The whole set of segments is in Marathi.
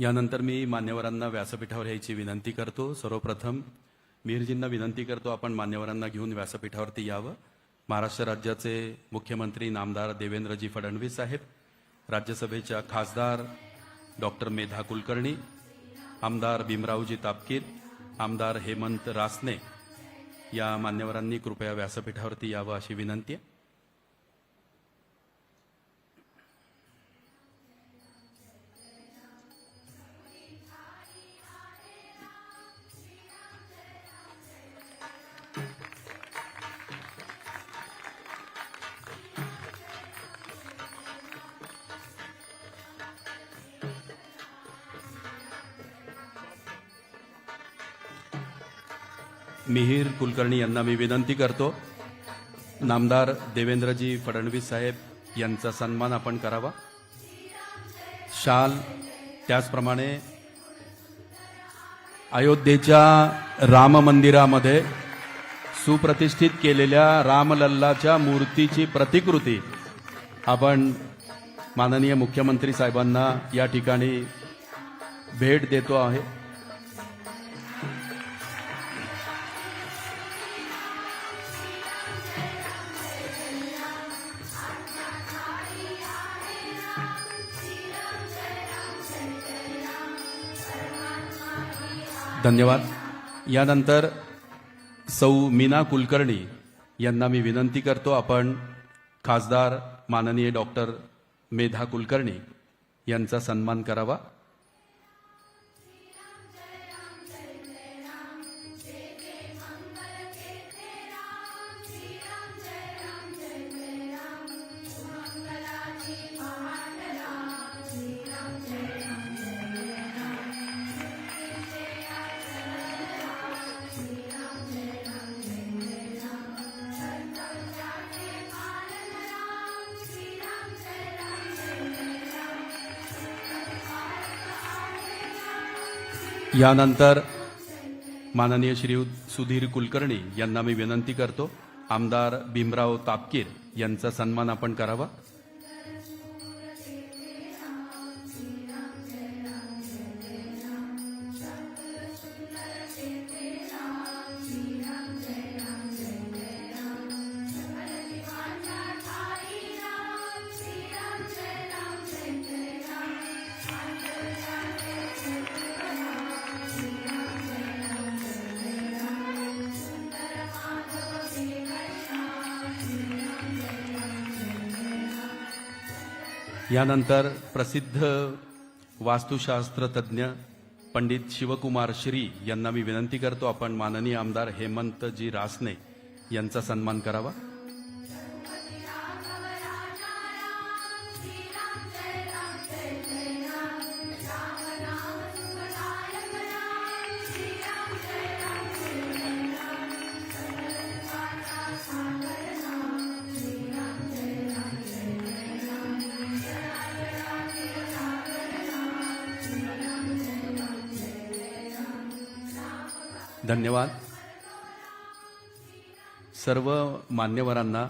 यानंतर मी मान्यवरांना व्यासपीठावर यायची विनंती करतो. सर्वप्रथम मिहिरजींना विनंती करतो आपण मान्यवरांना घेऊन व्यासपीठावरती यावं. महाराष्ट्र राज्याचे मुख्यमंत्री नामदार देवेंद्रजी फडणवीस साहेब राज्यसभेच्या खासदार डॉक्टर मेधा कुलकर्णी आमदार भीमरावजी तापकीर आमदार हेमंत रासने या मान्यवरांनी कृपया व्यासपीठावरती यावं अशी विनंती आहे. मिहीर कुलकर्णी यांना मी विनंती करतो. नामदार देवेंद्रजी फडणवीस साहेब यांचा सन्मान आपण करावा. शाल त्याचप्रमाणे अयोध्येच्या राम मंदिरामध्ये सुप्रतिष्ठित केलेल्या रामलल्लाच्या मूर्तीची प्रतिकृती आपण माननीय मुख्यमंत्री साहेबांना या ठिकाणी भेट देतो आहे. धन्यवाद. यानंतर सौ मीना कुलकर्णी यांना मी विनंती करतो आपण खासदार माननीय डॉक्टर मेधा कुलकर्णी यांचा सन्मान करावा. यानंतर माननीय श्री सुधीर कुलकर्णी यांना मी विनंती करतो. आमदार भीमराव तापकीर यांचा सन्मान आपण करावा. यानंतर प्रसिद्ध वास्तुशास्त्र तज्ज्ञ पंडित शिवकुमार श्री यांना मी विनंती करतो आपण माननीय आमदार हेमंतजी रासने यांचा सन्मान करावा. धन्यवाद. सर्व मान्यवरांना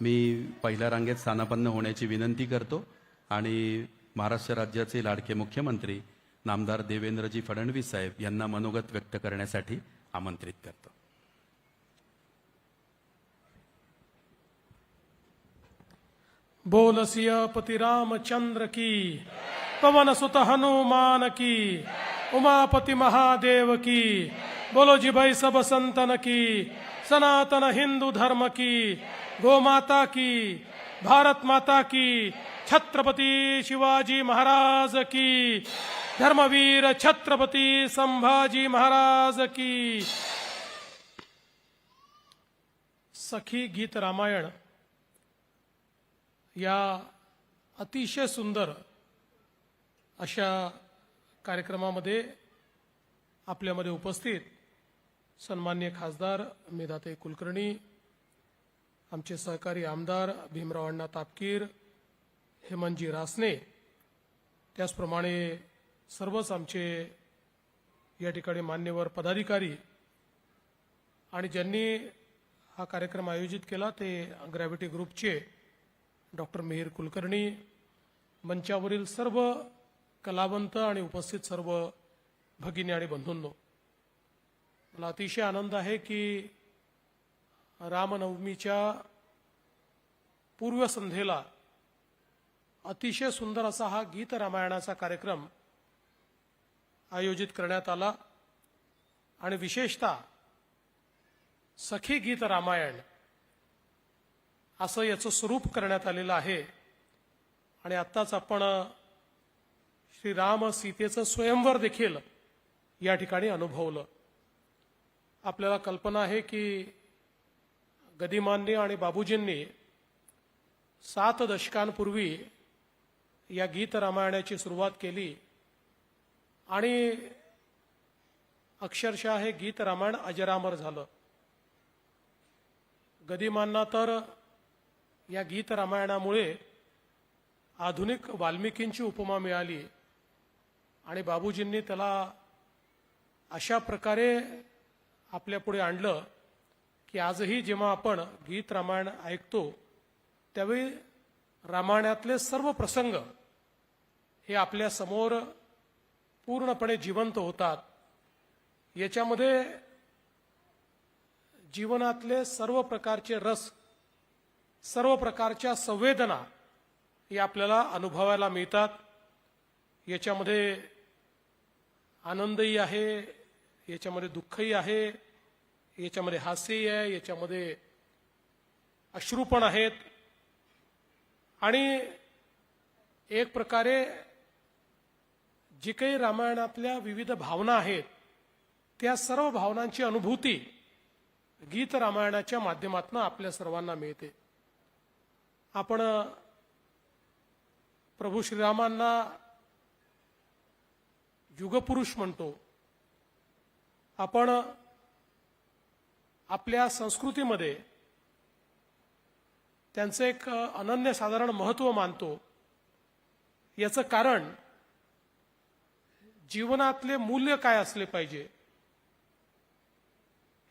मी पहिल्या रांगेत स्थानापन्न होण्याची विनंती करतो आणि महाराष्ट्र राज्याचे लाडके मुख्यमंत्री नामदार देवेंद्रजी फडणवीस साहेब यांना मनोगत व्यक्त करण्यासाठी आमंत्रित करतो. बोल सियापति रामचंद्र की पवन सुत हनुमान की उमापती महादेव की बोलो जी भाई सब संतन की सनातन हिंदू धर्म की गोमाता की भारत माता की छत्रपति शिवाजी महाराज की धर्मवीर छत्रपति संभाजी महाराज की। सखी गीत रामायण या अतिशय सुंदर अशा कार्यक्रमामध्ये आपल्यामध्ये उपस्थित सन्मान्य खासदार मेधाताई कुलकर्णी आमचे सहकारी आमदार भीमराव अण्णा तापकीर हेमंतजी रासने त्याचप्रमाणे सर्वच आमचे या ठिकाणी मान्यवर पदाधिकारी आणि ज्यांनी हा कार्यक्रम आयोजित केला ते ग्रॅव्हिटी ग्रुपचे डॉक्टर मिहीर कुलकर्णी मंचावरील सर्व कलावंत आणि उपस्थित सर्व भगिनी आणि बंधूंनो मला अतिशय आनंद आहे की रामनवमीच्या पूर्वसंध्येला अतिशय सुंदर असा हा गीत रामायणाचा कार्यक्रम आयोजित करण्यात आला आणि विशेषतः सखी गीत रामायण असं याचं स्वरूप करण्यात आलेलं आहे. आणि आत्ताच आपण श्रीराम सीतेचं स्वयंवर देखील या ठिकाणी अनुभवलं. आपल्याला कल्पना आहे की गदिमांनी आणि बाबूजींनी सात दशकांपूर्वी या गीत रामायणाची सुरुवात केली. आणि अक्षरशः हे गीत रामायण अजरामर झालं. गदिमांना तर या गीत रामायणामुळे आधुनिक वाल्मिकींची उपमा मिळाली आणि बाबूजींनी त्याला अशा प्रकारे आपल्यापुढे आणलं की आजही जेव्हा आपण गीत रामायण ऐकतो त्यावेळी रामायणातले सर्व प्रसंग हे आपल्यासमोर पूर्णपणे जिवंत होतात. याच्यामध्ये जीवनातले सर्व प्रकारचे रस सर्व प्रकारच्या संवेदना या आपल्याला अनुभवायला मिळतात. याच्यामध्ये आनंदही आहे याच्यामध्ये दुःखही आहे याच्यामध्ये हास्यही आहे याच्यामध्ये अश्रू पण आहेत. आणि एक प्रकारे जी काही रामायणातल्या विविध भावना आहेत त्या सर्व भावनांची अनुभूती गीत रामायणाच्या माध्यमातून आपल्या सर्वांना मिळते. आपण प्रभू श्रीरामांना युगपुरुष म्हणतो. आपण आपल्या संस्कृतीमध्ये त्यांचं एक अनन्यसाधारण महत्त्व मानतो. याचं कारण जीवनातले मूल्य काय असले पाहिजे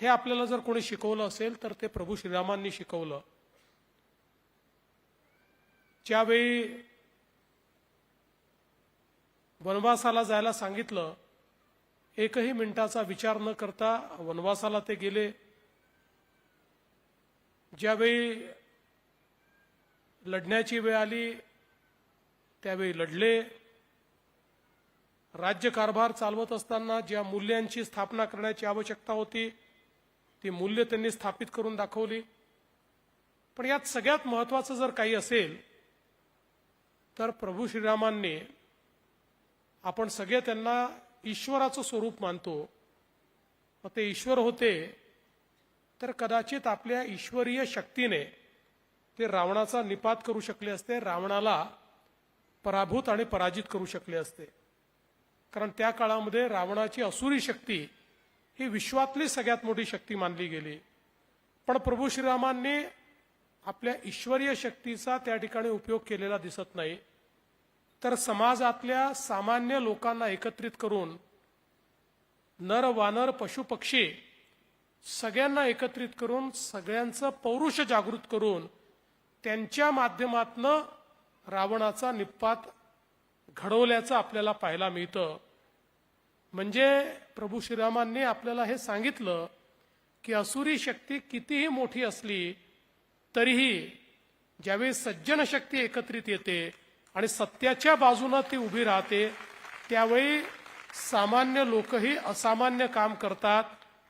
हे आपल्याला जर कोणी शिकवलं असेल तर ते प्रभू श्रीरामांनी शिकवलं. ज्यावेळी वनवासाला जायला सांगितलं एकही मिनिटाचा विचार न करता वनवासाला ते गेले. ज्यावेळी लढण्याची वेळ आली त्यावेळी लढले. राज्यकारभार चालवत असताना ज्या मूल्यांची स्थापना करण्याची आवश्यकता होती ती मूल्य त्यांनी स्थापित करून दाखवली. पण यात सगळ्यात महत्वाचं जर काही असेल तर प्रभू श्रीरामांनी आपण सगळे त्यांना ईश्वराचं स्वरूप मानतो. मग ते ईश्वर होते तर कदाचित आपल्या ईश्वरीय शक्तीने ते रावणाचा निपात करू शकले असते रावणाला पराभूत आणि पराजित करू शकले असते. कारण त्या काळामध्ये रावणाची असुरी शक्ती ही विश्वातली सगळ्यात मोठी शक्ती मानली गेली. पण प्रभू श्रीरामांनी आपल्या ईश्वरीय शक्तीचा त्या ठिकाणी उपयोग केलेला दिसत नाही. तर समाजातल्या सामान्य लोकांना एकत्रित करून नर वानर पशु पक्षी सगळ्यांना एकत्रित करून सगळ्यांचं पौरुष जागृत करून त्यांच्या माध्यमातनं रावणाचा निपात घडवल्याचं आपल्याला पाहायला मिळतं. म्हणजे प्रभू श्रीरामांनी आपल्याला हे सांगितलं की असुरी शक्ती कितीही मोठी असली तरीही ज्यावेळी सज्जन शक्ती एकत्रित येते आणि सत्याच्या बाजूनं ती उभी राहते त्यावेळी सामान्य लोकही असामान्य काम करतात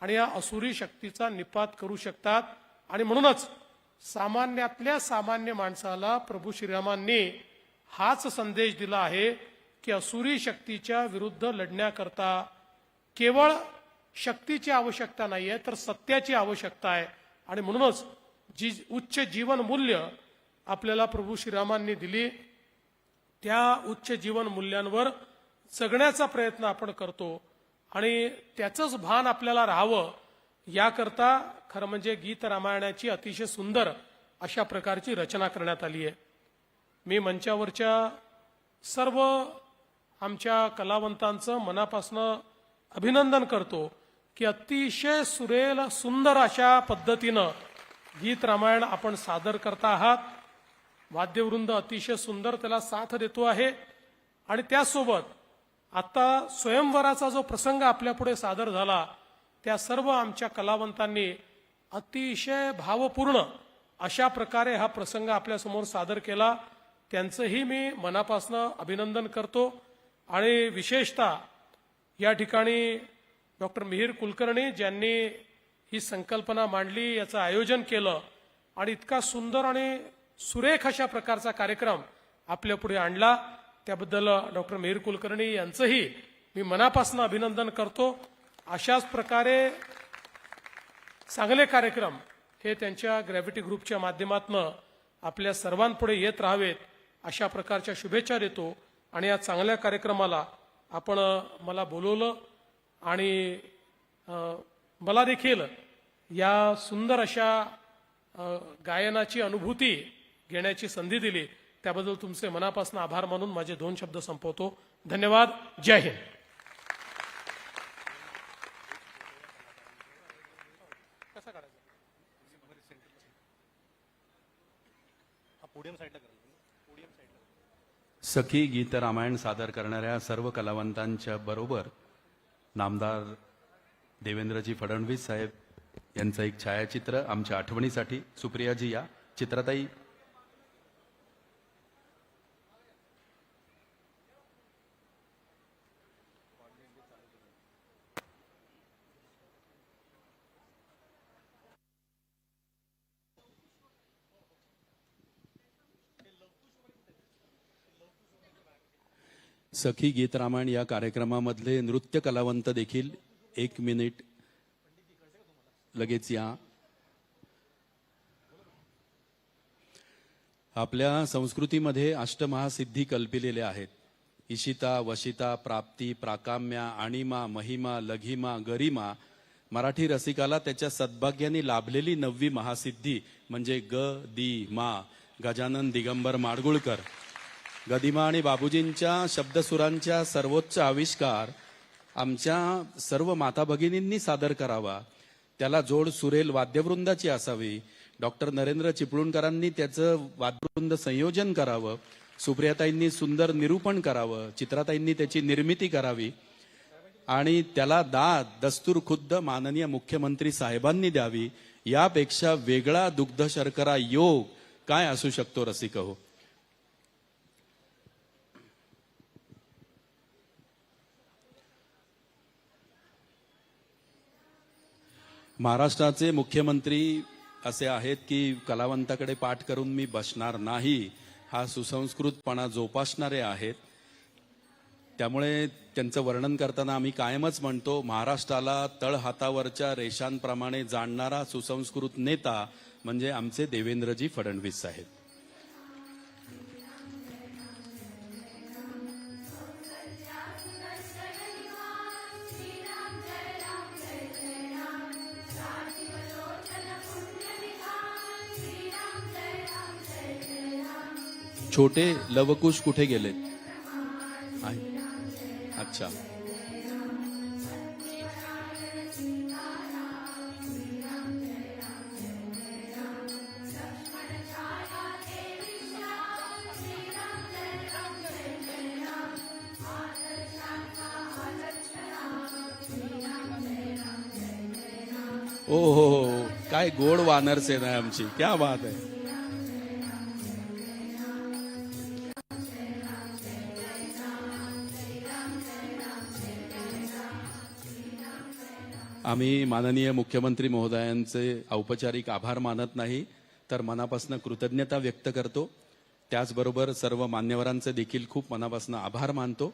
आणि या असुरी शक्तीचा निपात करू शकतात. आणि म्हणूनच सामान्यातल्या सामान्य माणसाला प्रभू श्रीरामांनी हाच संदेश दिला आहे की असुरी शक्तीच्या विरुद्ध लढण्याकरता केवळ शक्तीची आवश्यकता नाही आहे तर सत्याची आवश्यकता आहे. आणि म्हणूनच जी उच्च जीवन मूल्य आपल्याला प्रभू श्रीरामांनी दिली त्या उच्च जीवन मूल्यांवर जगण्याचा प्रयत्न आपण करतो आणि त्याचंच भान आपल्याला राहावं याकरता खरं म्हणजे गीत रामायणाची अतिशय सुंदर अशा प्रकारची रचना करण्यात आली आहे. मी मंचावरच्या सर्व आमच्या कलावंतांचं मनापासनं अभिनंदन करतो की अतिशय सुरेल सुंदर अशा पद्धतीनं गीत रामायण आपण सादर करता आहात. वाद्यवृंद अतिशय सुंदर त्याला साथ देतो आहे. आणि त्याचसोबत आता स्वयंवराचा जो प्रसंग आपल्यापुढे सादर झाला त्या सर्व आमच्या कलावंतांनी अतिशय भावपूर्ण अशा प्रकारे हा प्रसंग आपल्यासमोर सादर केला. त्यांचंही मी मनापासनं अभिनंदन करतो. आणि विशेषतः या ठिकाणी डॉक्टर मिहीर कुलकर्णी ज्यांनी ही संकल्पना मांडली याचं आयोजन केलं. आणि इतका सुंदर आणि सुरेख अशा प्रकारचा कार्यक्रम आपल्या पुढे आणला. त्याबद्दल डॉक्टर मेहर कुलकर्णी यांचंही मी मनापासून अभिनंदन करतो. अशाच प्रकारे चांगले कार्यक्रम हे त्यांच्या ग्रॅव्हिटी ग्रुपच्या माध्यमातून आपल्या सर्वांपुढे येत राहावेत अशा प्रकारच्या शुभेच्छा देतो. आणि या चांगल्या कार्यक्रमाला आपण मला बोलवलं आणि मला देखील या सुंदर अशा गायनाची अनुभूती घेण्याची संधी दिली. त्याबद्दल तुमचे मनापासून आभार मानून माझे दोन शब्द संपवतो. धन्यवाद. जय हिंद. सखी गीत रामायण सादर करणाऱ्या सर्व कलावंतांच्या बरोबर नामदार देवेंद्रजी फडणवीस साहेब यांचं एक छायाचित्र आमच्या आठवणीसाठी. सुप्रियाजी या. चित्रताई सखी गीत रामायण या कार्यक्रमामधले नृत्य कलावंत देखील एक मिनिट. लगेच या. आपल्या संस्कृतीमध्ये अष्टमहासिद्धी कल्पिलेल्या आहेत. इशिता वशिता प्राप्ती प्राकाम्या आणिमा महिमा लघिमा गरिमा मराठी रसिकाला त्याच्या सद्भाग्याने लाभलेली नववी महासिद्धी म्हणजे ग दी मा. गजानन दिगंबर माडगुळकर. गदिमा आणि बाबूजींच्या शब्दसुरांच्या सर्वोच्च आविष्कार आमच्या सर्व माता भगिनींनी सादर करावा. त्याला जोड सुरेल वाद्यवृंदाची असावी. डॉक्टर नरेंद्र चिपळूणकरांनी त्याचं वाद्यवृंद संयोजन करावं. सुप्रियाताईंनी सुंदर निरूपण करावं. चित्राताईंनी त्याची निर्मिती करावी. आणि त्याला दाद दस्तूर खुद्द माननीय मुख्यमंत्री साहेबांनी द्यावी. यापेक्षा वेगळा दुग्ध शर्करा योग काय असू शकतो रसिक हो महाराष्ट्राचे मुख्यमंत्री असे आहेत की कलावंताकडे पाठ करून मी बसणार नाही हा सुसंस्कृतपणा जोपासणारे आहेत. त्यामुळे त्यांचं वर्णन करताना आम्ही कायमच म्हणतो महाराष्ट्राला तळहातावरच्या रेषांप्रमाणे जाणणारा सुसंस्कृत नेता म्हणजे आमचे देवेंद्रजी फडणवीस साहेब. छोटे लवकुश कुठे गेलेत? अच्छा. ओ हो हो काय गोड वानर सेना आहे आमची. क्या बात आहे. आम्ही माननीय मुख्यमंत्री महोदयांचे औपचारिक आभार मानत नाही तर मनापासून कृतज्ञता व्यक्त करतो. त्याचबरोबर सर्व मान्यवरांचे देखील खूप मनापासून आभार मानतो.